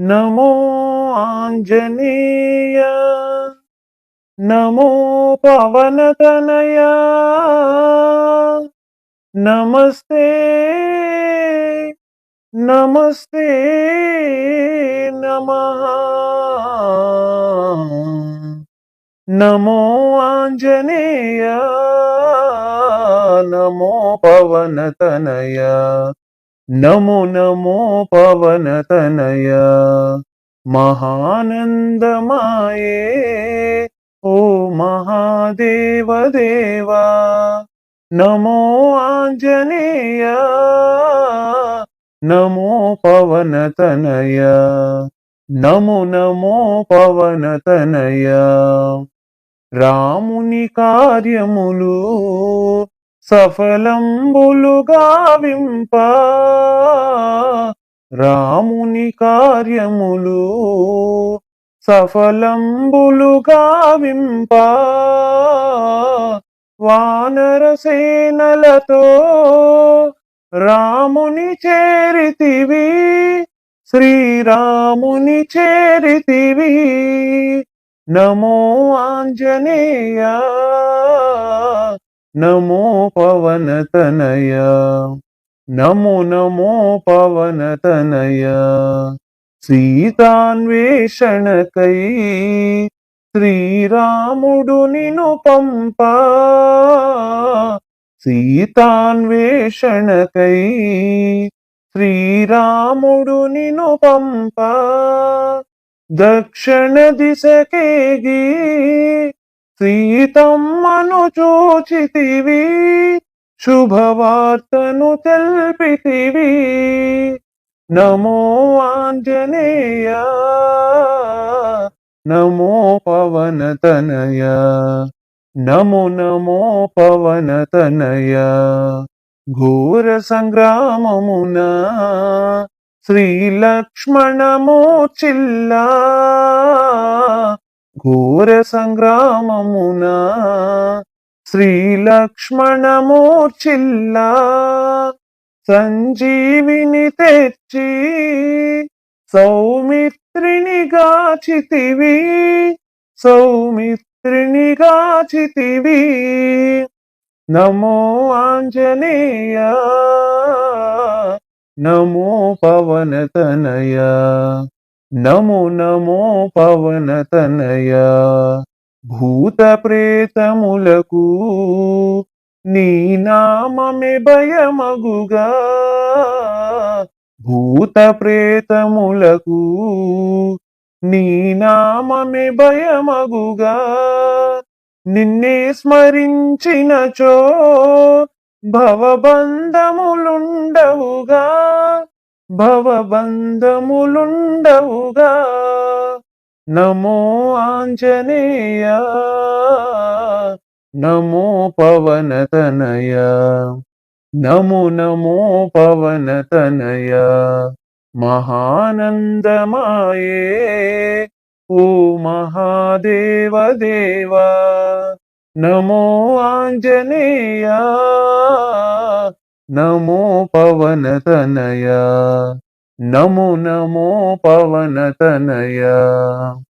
నమో ఆంజనేయ నమో పవనతనయ నమస్తే నమస్తే నమ. నమో ఆంజనేయ నమో పవనతనయ నమో నమో పవనతనయ మహానందమాయే. ఓ మహాదేవదేవా నమో ఆంజనేయ. నమో పవనతనయ నమో నమో పవనతనయ రాముని కార్యములు సఫలంబులుగా వింప. రాముని కార్యములు సఫలంబులుగా వింప. వానర సేనలతో రాముని చేరితివి. శ్రీరాముని చేరితివి. నమో ఆంజనేయ నమో పవనతనయ నమో నమో పవనతనయ సీతాన్వేషణకై శ్రీరాముడు నిను పంప. సీతాన్వేషణకై శ్రీరాముడు నిను పంప. దక్షిణ దిశకేగి సీతమ్మను చూచితివి శుభవార్తను తెల్పితివి. నమో ఆంజనేయ నమో పవనతనయ నమో నమో పవనతనయ ఘోర సంగ్రామమున శ్రీ లక్ష్మణమూర్చిల్లా ఘోర సంగ్రామమున శ్రీ లక్ష్మణమూర్చిల్లా సంజీవిని తెచ్చి సౌమిత్రిని గాచితివి సౌమిత్రిని గాచితివి. నమో ఆంజనేయ నమో పవనతనయ నమో నమో పవనతనయ భూత ప్రేతములకు నీ నామమే భయమగుగా. భూత ప్రేతములకు నీ నామమే భయమగుగా. నిన్నే స్మరించినచో భవబంధములుండవుగా. భవబంధములుండవుగా. నమో ఆంజనేయ నమో పవనతనయ నమో నమో పవనతనయ. మహానందమాయే ఓ మహాదేవ దేవా నమో ఆంజనేయ నమో పవనతనయ నమో నమో పవనతనయ